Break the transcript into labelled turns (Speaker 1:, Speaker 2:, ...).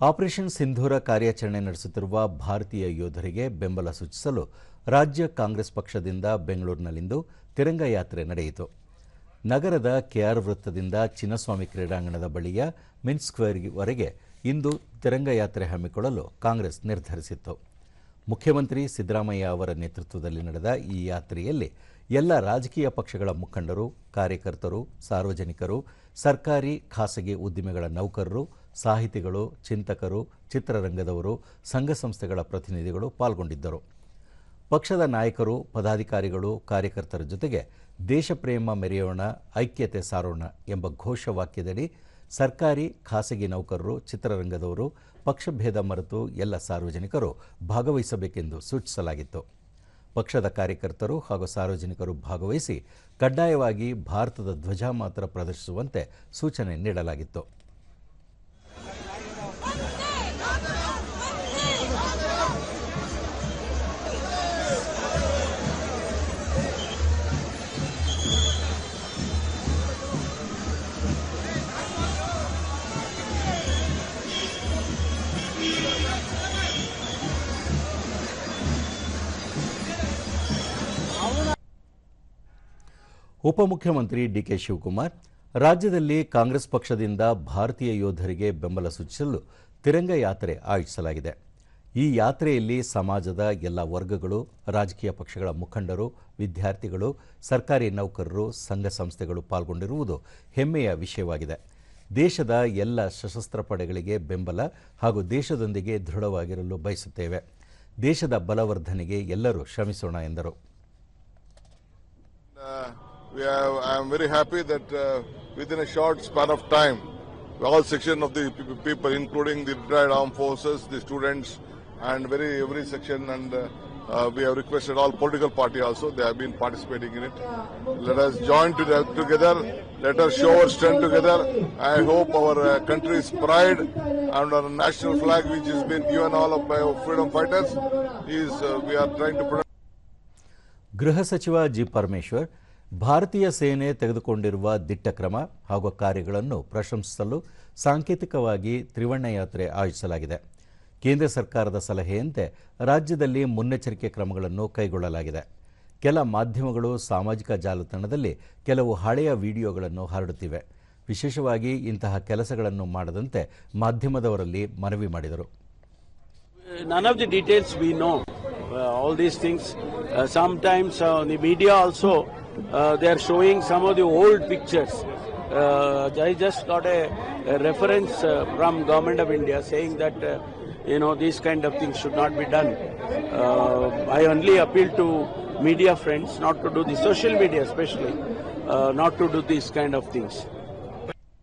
Speaker 1: Operation ಸಿಂಧೂರ ಕಾರ್ಯಾಚರಣೆ ನಡೆಸುತ್ತಿರುವ ಭಾರತೀಯ ಯೋಧರಿಗೆ ಬೆಂಬಲ ಸೂಚಿಸಲು ರಾಜ್ಯ ಕಾಂಗ್ರೆಸ್ ಪಕ್ಷದಿಂದ ಬೆಂಗಳೂರಿನಲ್ಲಿಂದು ತಿರಂಗ ಯಾತ್ರೆ ನಡೆಯಿತು. ನಗರದ ಕೆಆರ್ ವೃತ್ತದಿಂದ ಚಿನ್ನಸ್ವಾಮಿ ಕ್ರೀಡಾಂಗಣದ ಬಳಿಯ ಮಿನ್ ಸ್ಕ್ವೇರ್ವರೆಗೆ ಇಂದು ತಿರಂಗ ಯಾತ್ರೆ ಹಮ್ಮಿಕೊಳ್ಳಲು ಕಾಂಗ್ರೆಸ್ ನಿರ್ಧರಿಸಿತ್ತು. ಮುಖ್ಯಮಂತ್ರಿ ಸಿದ್ದರಾಮಯ್ಯ ಅವರ ನೇತೃತ್ವದಲ್ಲಿ ನಡೆದ ಈ ಯಾತ್ರೆಯಲ್ಲಿ ಎಲ್ಲ ರಾಜಕೀಯ ಪಕ್ಷಗಳ ಮುಖಂಡರು, ಕಾರ್ಯಕರ್ತರು, ಸಾರ್ವಜನಿಕರು, ಸರ್ಕಾರಿ, ಖಾಸಗಿ ಉದ್ದಿಮೆಗಳ ನೌಕರರು ಸಾಹಿತಿಗಳು, ಚಿಂತಕರು, ಚಿತ್ರರಂಗದವರು, ಸಂಘ ಸಂಸ್ಥೆಗಳ ಪ್ರತಿನಿಧಿಗಳು ಪಾಲ್ಗೊಂಡಿದ್ದರು. ಪಕ್ಷದ ನಾಯಕರು, ಪದಾಧಿಕಾರಿಗಳು, ಕಾರ್ಯಕರ್ತರ ಜೊತೆಗೆ ದೇಶಪ್ರೇಮ ಮೆರೆಯೋಣ, ಐಕ್ಯತೆ ಸಾರೋಣ ಎಂಬ ಘೋಷವಾಕ್ಯದಡಿ ಸರ್ಕಾರಿ, ಖಾಸಗಿ ನೌಕರರು, ಚಿತ್ರರಂಗದವರು, ಪಕ್ಷಭೇದ ಮರೆತು ಎಲ್ಲ ಸಾರ್ವಜನಿಕರು ಭಾಗವಹಿಸಬೇಕೆಂದು ಸೂಚಿಸಲಾಗಿತ್ತು. ಪಕ್ಷದ ಕಾರ್ಯಕರ್ತರು ಹಾಗೂ ಸಾರ್ವಜನಿಕರು ಭಾಗವಹಿಸಿ ಕಡ್ಡಾಯವಾಗಿ ಭಾರತದ ಧ್ವಜ ಮಾತ್ರ ಪ್ರದರ್ಶಿಸುವಂತೆ ಸೂಚನೆ ನೀಡಲಾಗಿತ್ತು. ಉಪಮುಖ್ಯಮಂತ್ರಿ ಡಿಕೆ ಶಿವಕುಮಾರ್, ರಾಜ್ಯದಲ್ಲಿ ಕಾಂಗ್ರೆಸ್ ಪಕ್ಷದಿಂದ ಭಾರತೀಯ ಯೋಧರಿಗೆ ಬೆಂಬಲ ಸೂಚಿಸಲು ತಿರಂಗ ಯಾತ್ರೆ ಆಯೋಜಿಸಲಾಗಿದೆ. ಈ ಯಾತ್ರೆಯಲ್ಲಿ ಸಮಾಜದ ಎಲ್ಲ ವರ್ಗಗಳು, ರಾಜಕೀಯ ಪಕ್ಷಗಳ ಮುಖಂಡರು, ವಿದ್ಯಾರ್ಥಿಗಳು, ಸರ್ಕಾರಿ ನೌಕರರು, ಸಂಘ ಸಂಸ್ಥೆಗಳು ಪಾಲ್ಗೊಂಡಿರುವುದು ಹೆಮ್ಮೆಯ ವಿಷಯವಾಗಿದೆ. ದೇಶದ ಎಲ್ಲ ಸಶಸ್ತ್ರ ಪಡೆಗಳಿಗೆ ಬೆಂಬಲ ಹಾಗೂ ದೇಶದೊಂದಿಗೆ ದೃಢವಾಗಿರಲು ಬಯಸುತ್ತೇವೆ. ದೇಶದ ಬಲವರ್ಧನೆಗೆ ಎಲ್ಲರೂ ಶ್ರಮಿಸೋಣ ಎಂದರು.
Speaker 2: Uh, we have, I am very happy that uh, within a short span of time, all section of the pe- pe- people, including the retired armed forces, the students, and very every section, and uh, uh, we have requested all political party also. They have been participating in it. Let us join to- together. Let us show our strength together. I hope our uh, country's pride and our national flag, which has been given all up by our freedom fighters, is uh, we are trying to. Protect
Speaker 1: ಗೃಹ ಸಚಿವ G Parameshwar ಭಾರತೀಯ ಸೇನೆ ತೆಗೆದುಕೊಂಡಿರುವ ದಿಟ್ಟ ಕ್ರಮ ಹಾಗೂ ಕಾರ್ಯಗಳನ್ನು ಪ್ರಶಂಸಿಸಲು ಸಾಂಕೇತಿಕವಾಗಿ ತ್ರಿವರ್ಣ ಯಾತ್ರೆ ಆಯೋಜಿಸಲಾಗಿದೆ. ಕೇಂದ್ರ ಸರ್ಕಾರದ ಸಲಹೆಯಂತೆ ರಾಜ್ಯದಲ್ಲಿ ಮುನ್ನೆಚ್ಚರಿಕೆ ಕ್ರಮಗಳನ್ನು ಕೈಗೊಳ್ಳಲಾಗಿದೆ. ಕೆಲ ಮಾಧ್ಯಮಗಳು ಸಾಮಾಜಿಕ ಜಾಲತಾಣದಲ್ಲಿ ಕೆಲವು ಹಳೆಯ ವಿಡಿಯೋಗಳನ್ನು ಹರಡುತ್ತಿವೆ. ವಿಶೇಷವಾಗಿ ಇಂತಹ ಕೆಲಸಗಳನ್ನು ಮಾಡದಂತೆ ಮಾಧ್ಯಮದವರಲ್ಲಿ ಮನವಿ ಮಾಡಿದರು.
Speaker 3: None of the details we all these things. Uh, sometimes uh, the media also uh, they are showing some of the old pictures. Uh, I just got a, a reference uh, from government of India saying that uh, you know these kind of things should not be done. Uh, I only appeal to media friends not to do the social media especially not to do these kind of things.